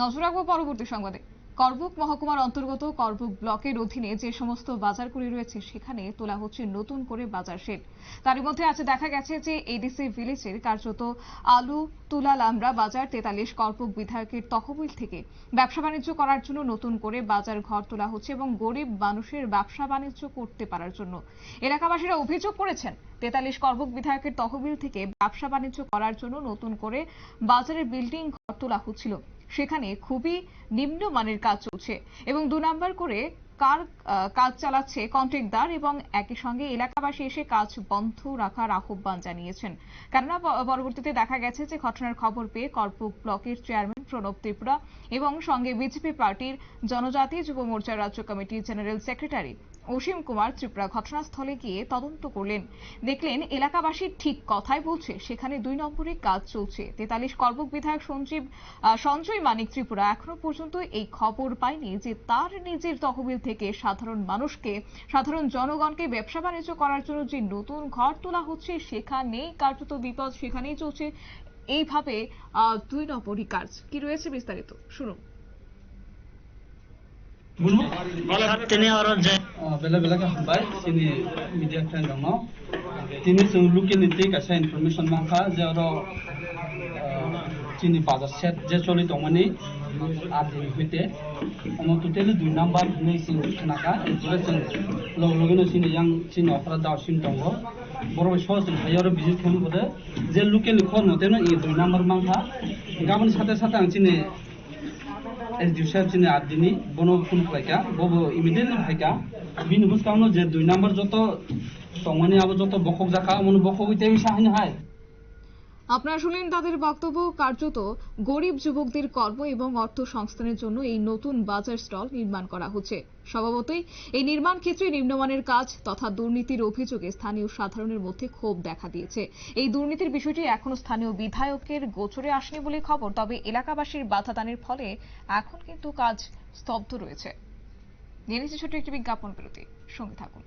নজর রাখব পরবর্তী সংবাদে। করবুক মহকুমার অন্তর্গত করবুক ব্লকের অধীনে যে সমস্ত বাজারগুলি রয়েছে, সেখানে তোলা হচ্ছে নতুন করে বাজার শেড তার মধ্যে আজ দেখা গেছে যে এডিসি ভিলেজের কার্যত আলু, তুলা, লামড়া বাজার তেতাল্লিশ, করবুক বিধায়কের তহবিল থেকে ব্যবসা বাণিজ্য করার জন্য নতুন করে বাজার ঘর তোলা হচ্ছে এবং গরিব মানুষের ব্যবসা বাণিজ্য করতে পারার জন্য। এলাকাবাসীরা অভিযোগ করেছেন, তেতাল্লিশ করবুক বিধায়কের তহবিল থেকে ব্যবসা বাণিজ্য করার জন্য নতুন করে বাজারের বিল্ডিং ঘর তোলা হচ্ছিল। সেখানে খুবই নিম্নমানের কাজ চলছে। এবং দু নম্বর করে কার কাজ চালাচ্ছে কন্ট্রাক্টদার এবং একই সঙ্গে এলাকাবাসী এসে কাজ বন্ধ রাখার আহ্বান জানিয়েছেন। কেননা পরবর্তীতে দেখা গেছে যে ঘটনার খবর পেয়ে করপুক ব্লকের চেয়ারম্যান প্রণব ত্রিপুরা এবং সঙ্গে বিজেপি পার্টির জনজাতি যুব মোর্চার রাজ্য কমিটির জেনারেল সেক্রেটারি অসীম কুমার ত্রিপুরা ঘটনাস্থলে গিয়ে তদন্ত করলেন। দেখলেন, এলাকাবাসী ঠিক কথাই বলছে, সেখানে দুই নম্বরে কাজ চলছে। তেতাল্লিশ করবুক বিধায়ক সঞ্জীব সঞ্জয় মানিক ত্রিপুরা এখনও পর্যন্ত এই খবর পায়নি যে তার নিজের তহবিল থেকে সাধারণ মানুষকে সাধারণ জনগণকে ব্যবসা বাণিজ্য করার জন্য যে নতুন ঘর তোলা হচ্ছে সেখানেই কার্যত বিপদ সেখানেই চলছে এইভাবে আহ, দুই নম্বরই কাজ কি রয়েছে বিস্তারিত শুনুন তিনি আরো যে बेला बेलाका हामबाय जोंनि मिडिया फ्रेन्ड दङ दिनै जों लकेलिटि गासै इनफरमेसन माखा जेराव जोंनि बाजार सेट जे আদিন হইতে আমার টোটালি দুই নাম্বার নেই সিন নাকা এগুলো সিন লগ লগিনো সিন ইয়াং সিন অপরাধ দাও সিন দঙ্গ বড় সহজ হাইয়ারও বিজিট খেলু বলে। যে লোকেল খন তেন এই দুই নাম্বার মাংখা গাবন সাথে সাথে আং চিনে এস ডিউ সাহেব চিনে আর দিনই বন ফোন খাইকা বব ইমিডিয়েটলি ভাইকা। বিন বুঝ কারণ যে দুই নাম্বার যত তমানি আবার যত বকক জাকা মনে বকক হইতে সাহায্য হয়। আপনারা শুনলেন তাদের বক্তব্য কার্যত গরিব যুবকদের কর্ম এবং অর্থ সংস্থানের জন্য এই নতুন বাজার স্টল নির্মাণ করা হচ্ছে। স্বভাবতই এই নির্মাণ ক্ষেত্রে নিম্নমানের কাজ তথা দুর্নীতির অভিযোগে স্থানীয় সাধারণের মধ্যে ক্ষোভ দেখা দিয়েছে। এই দুর্নীতির বিষয়টি এখনও স্থানীয় বিধায়কের গোচরে আসেনি বলে খবর, তবে এলাকাবাসীর বাধা দানের ফলে এখন কিন্তু কাজ স্তব্ধ রয়েছে। নিচ্ছে একটি বিজ্ঞাপন বিরতি। সঙ্গে থাকুন।